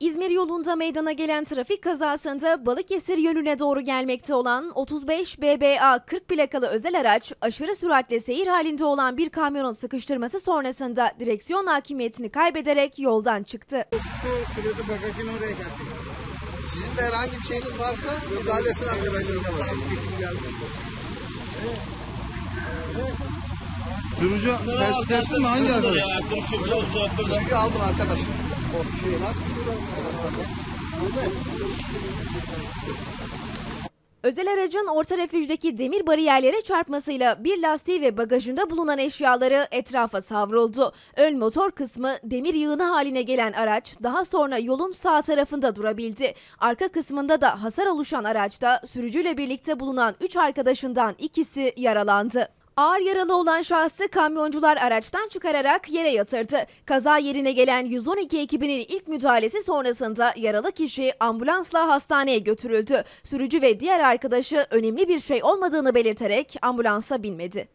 İzmir yolunda meydana gelen trafik kazasında Balıkesir yönüne doğru gelmekte olan 35 BBA 40 plakalı özel araç aşırı süratle seyir halinde olan bir kamyonun sıkıştırması sonrasında direksiyon hakimiyetini kaybederek yoldan çıktı. Sizin de herhangi bir şeyiniz varsa müdahale etsin arkadaşlarına. Sağlık ekibi geldi. Sürücü tespit ettin mi? Hangi arkadaş? Sürücü aldım arkadaş. Özel aracın orta refüjdeki demir bariyerlere çarpmasıyla bir lastiği ve bagajında bulunan eşyaları etrafa savruldu. Ön motor kısmı demir yığını haline gelen araç daha sonra yolun sağ tarafında durabildi. Arka kısmında da hasar oluşan araçta sürücüyle birlikte bulunan 3 arkadaşından ikisi yaralandı. Ağır yaralı olan şahsı kamyoncular araçtan çıkararak yere yatırdı. Kaza yerine gelen 112 ekibinin ilk müdahalesi sonrasında yaralı kişi ambulansla hastaneye götürüldü. Sürücü ve diğer arkadaşı önemli bir şey olmadığını belirterek ambulansa binmedi.